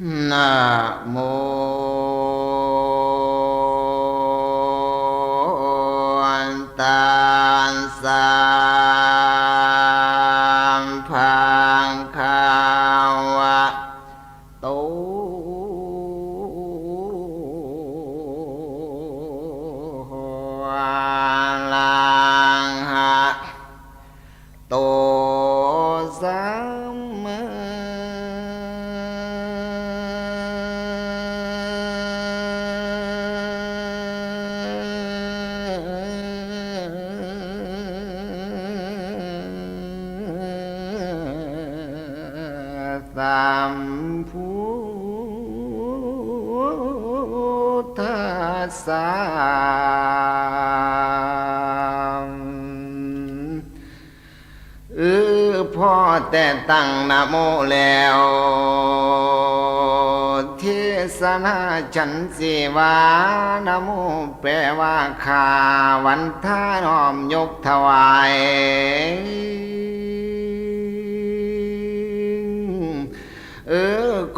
นะ สัมพุทธัสสะเออพ่อแต่ตั้งนะโมแล้วเทศนาฉันสิวานโมแปลว่าข้าวันท่าน้อมยกถวาย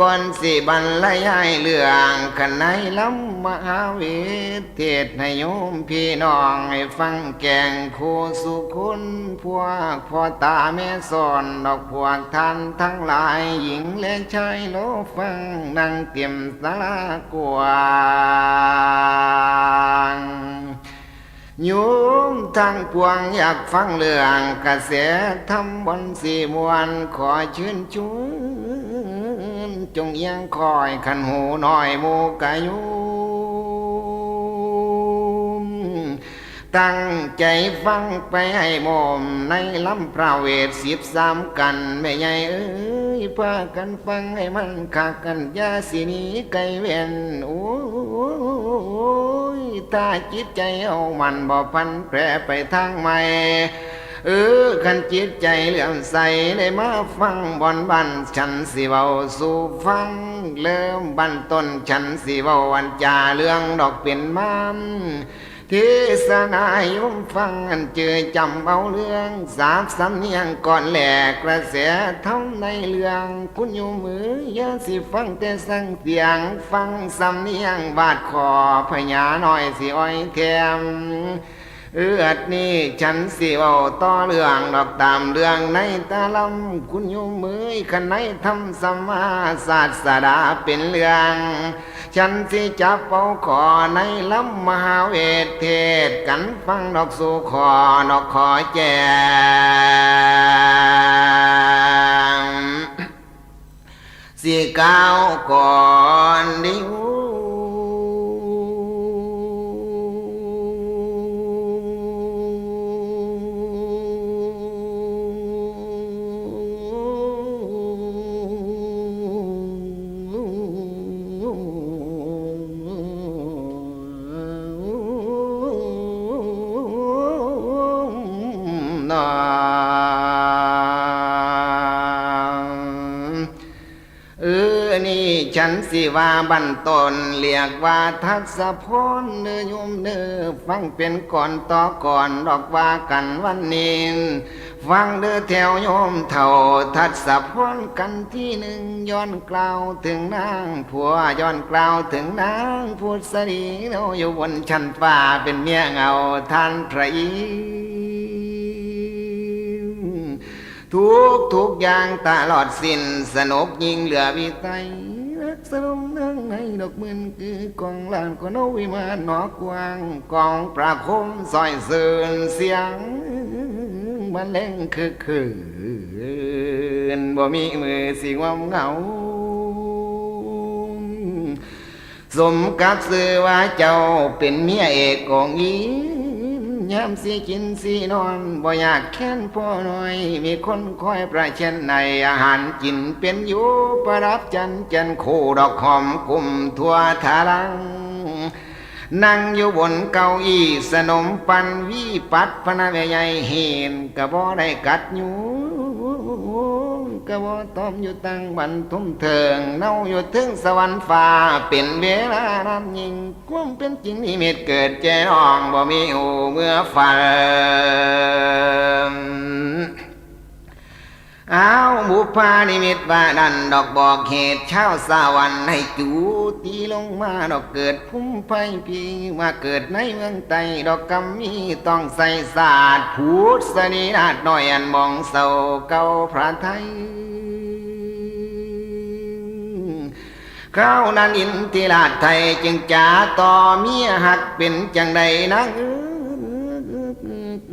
ก่อนสิบรรยายเรื่องขนในลำมหาวิเทศให้โยมพี่น้องให้ฟังแกงคูสุคุณพวกพ่อตาแม่สอนดอกพวกท่านทั้งหลายหญิงและชายโลฟังนั่งเตรียมสารากวางโยมทางปวงอยากฟังเรื่องกระแสทำบนสีมวนขอเชิญชวน จงเอียังคอยขันหูหน่อยโมกายุมตั้งใจฟังไปให้มมในลำพระเวทสิบสามกันไม่ใหญ่เอ้ยพากันฟังให้มันขากันยาสินีไกลเวียนโอ้ยถ้าจิตใจเอามันบ่พันแปรไปทางใหม่ เออขันจิตใจเหลื่อมใสได้มาฟังบอนบันฉันสิเว้าสู่ฟัง เริ่มบันต้นฉันสิเว้าวันจาเรื่องดอกเป็นมันเทศนาโยมฟังอันเจอจำเอาเรื่องสาบสำเนียงก่อนแหลกกระแสเท่าในเรื่องคุณโยมมือยาสิฟังแต่สั่งเสียงฟังสำเนียงบาดคอพญาน้อยสิอ้อยแถม เอือดนี่ฉันสิเว้าต่อเรื่องดอกตามเรื่องในตาลำคุณโยมมือขันในทำสมาศาสดาเป็นเรื่อง ฉันสิจับเป้าขอในลำมหาเวทเทศกันฟังดอกสู่ขอดอกขอแจงสิก้าวก่อน เออนี่ฉันสิว่าบันตนเรียกว่าทัศพรเนื้อโยมเนื้อฟังเป็นก่อนต่อก่อนดอกว่ากันวันนี้ฟังเด้อแถวโยมเท่าทัศพรกันที่หนึ่งย้อนกล่าวถึงนางผัวย้อนกล่าวถึงนางพุทธรีเราอยู่บนชั้นฟ้าเป็นเมียเงาท่านพระอิ ทุกทุกอย่างตลอดสิ้นสนุกยิ่งเหลือวิไตรักสนมนั่งในดอกมืนคือกองลานก็นวิมานหนอกวางกองประคมซอยเสื่นเสียงมันเล่งคือคืนบ่มีมือสิงวามเหงาสมกับสื่อว่าเจ้าเป็นเมียเอกของอี ยามสีกินสีนอนบ่อยากแค้นพ่อหน่อย มีคนคอยประเชนในอาหารกินเป็นอยู่ประรับจันจันคู่ดอกหอมกลุ่มทั่วทารัง นั่งอยู่บนเก้าอี้สนมปันวิปัดพนาใหญ่เห็นกระบ่ได้กัดอยู่ กะบ่ตอมอยู่ตั้งบันทุ่มเถิงเน่าอยู่ถึงสวรรค์ฟ้าเป็นเวลานั้นยิ่งความเป็นจริงนิมิตเกิดแจ้องบ่มีหูเมื่อฝัน อ้าวบุพานิมิตว่าดันดอกบอกเหตุเช้าสาวันให้จูตีลงมาดอกเกิดพุ่มไฟพีมาเกิดในเมืองไตดอกกำมีต้องใส่ศาสตร์พูดสนีนาดหน่อยอันมองเศร้าเก่าพระไทยข้าวนั้นอินทิราชไทยจึงจ่าต่อเมียหักเป็นจังใดนางเอ โ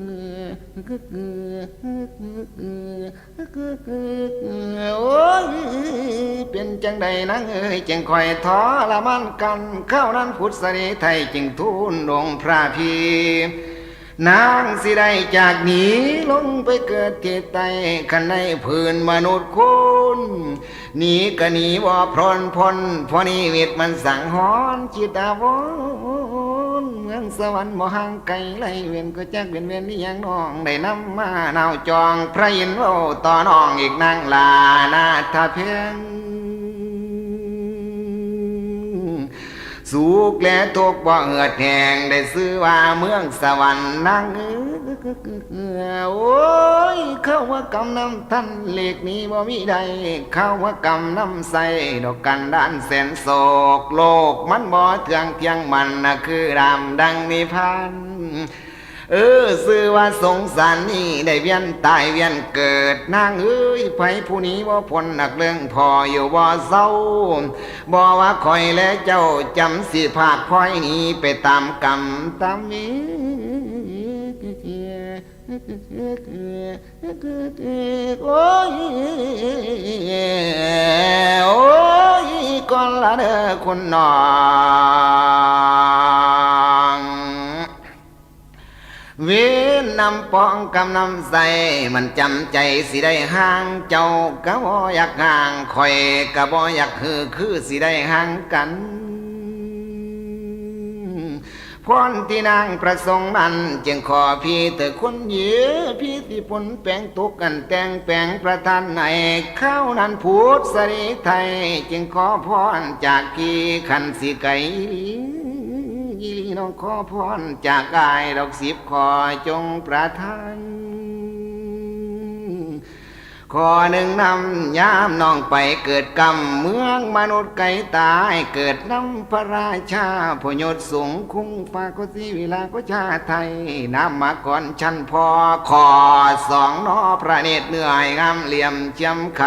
อ้ยเป็นจังใดนางเอ้ยจึงคอยท้อละมันกันเข้านั้นพุทธสรีไทยจึงทูลลงพระพีนางสิได้จากหนีลงไปเกิดที่ใต้ขันในพื้นมนุษย์คุณหนีก็หนีบ่าพรนพลเพราะนิวิตมันสั่งหอนจิตอาวร มืองสวรรค์บ่ห่างไกลไลเวียนก็จักเวียนเวียนนี่ยังน้องได้นำมาหนาวจอง พระอินทร์เว้าต่อน้องอีกนางลานาทาเพียง สุกและทุกข์บ่เหือดแหงได้ซื้อว่าเมืองสวรรค์นั่งเออโอ้ยเข้าว่ากำน้ำท่านเหล็กนี้บ่มีใดเข้าว่ากำน้ำใสดอกกันด้านแสนโศกโลกมันบ่เทืองเพียงมันนะคือรำดังนิพพาน เออซื้อว่าสงสารนี่ได้เวียนตายเวียนเกิดนางเอ้ยไผผู้นี้ว่าพ้นหนักเรื่องพออยู่บ่เศร้าบ่ว่าคอยและเจ้าจำสิภาคคอยนี้ไปตามกรรมตามวิโอ้ยโอ้ยก่อนละเด้อคุณน้อง ปองกำนำใส่มันจำใจสิได้ห่างเจ้าก็บ่อยากห่างคอยก็บ่อยากคือคือสิได้ห่างกันพรที่นางประสงค์นั้นจึงขอพี่เธอคนเยือพี่ที่ผลแปลงตุกกันแต่งแปลงประทานให้ข้าวนั้นพูดสรีไทย จึงขอพรจากพี่ขันสิไกลี น้องขอพรจากกายดอกสิบขอจงประทานขอหนึ่งนำยามน้องไปเกิดกรรมเมืองมนุษย์ไก่ตายเกิดน้ำพระราชาพยศสูงคุ้งฟ้าก็สีวิลาก็ชาไทยน้ำมาก่อนชันพอขอสองนอพระเนตรเหนื่อยงามเหลี่ยมเจียมค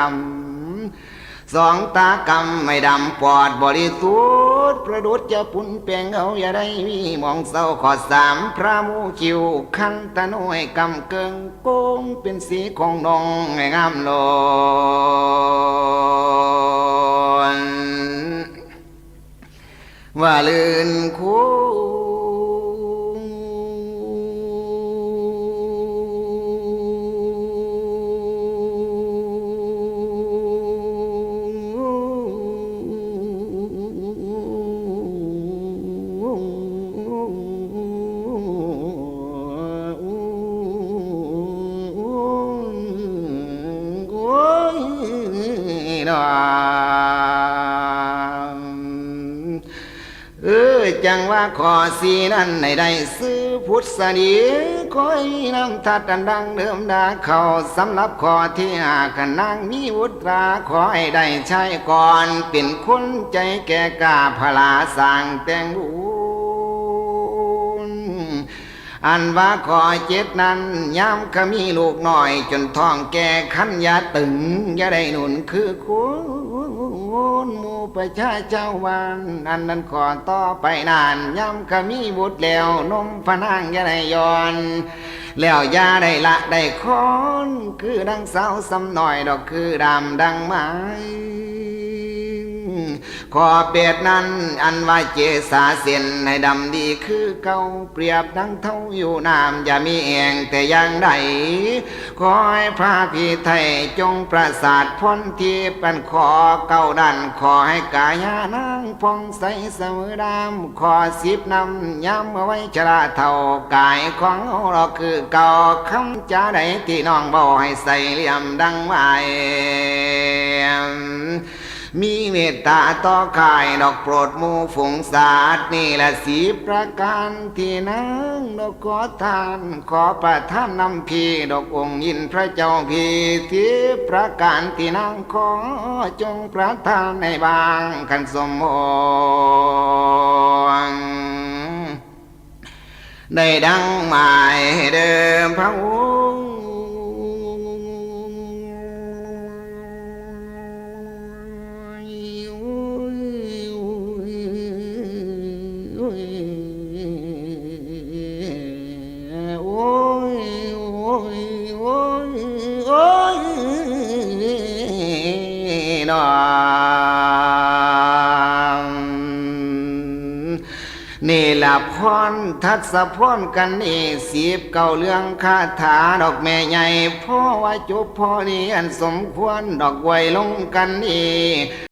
ำสองตากำไม่ดำปอดบริสุทธิ์ ประดุดจะปุ่นเปลงเอาอย่าได้มีมองเศร้าขอสามพระมูคิวคันตะน้อยกำเกิงโกงเป็นสีของนองให้งามลนว่าลื่นคู เออจังว่าขอสีนั้นในได้ซื้อพุทธสนีคอยน้ำทัดดันดังเดิมดาเขาสำหรับขอที่หาขนางมีวุตราขอให้ได้ใช้ก่อนเป็นคนใจแก่กาพลาสร้างแต่งบุญ อันว่าขอเจ็ดนั้นยามขมีลูกน้อย จนท้องแก่ขันยาตึงอย่าได้หนุนคือคุณหมู่ประชาเจ้าวันอันนั้นขอต่อไปนานยามขมีบุตรแล้วนมพนางอย่าได้ย้อนแล้วยาได้ละได้คอน คือดังสาวสำหน่อยดอกคือดำดังไม้ ขอเปียดนั้นอันว่าเจสาเส้นให้ดำดีคือเก่าเปรียบดังเท่าอยู่น้ำอย่ามีเองแต่อยังใดขอให้พระพี่ไทยจงประสาทพ้นที่เป็นขอเก้าดันขอให้กายานางพองใสเสมอดำขอสิบนำย้ำไว้ชราเท่ากายของเราคือเก่าคำจาใดที่น้องบอกให้ใส่เหลี่ยมดังไว้ มีเมตตาต่อขายดอกโปรดมูฝงศาสตร์นี่ละสีประการที่นั่งดอกขอทาน ขอประทานนำพีดอกองค์ยินพระเจ้าพีที่ประการที่นั่งขอจงประทานในบางขันสมมงได้ดังหมายเดิมพระองค์ รทัศพรกันนี่สีบเก่าเรื่องคาถาดอกแม่ใหญ่พ่อว่าจบพ่อนี่อันสมควรดอกไว้ลงกันนี่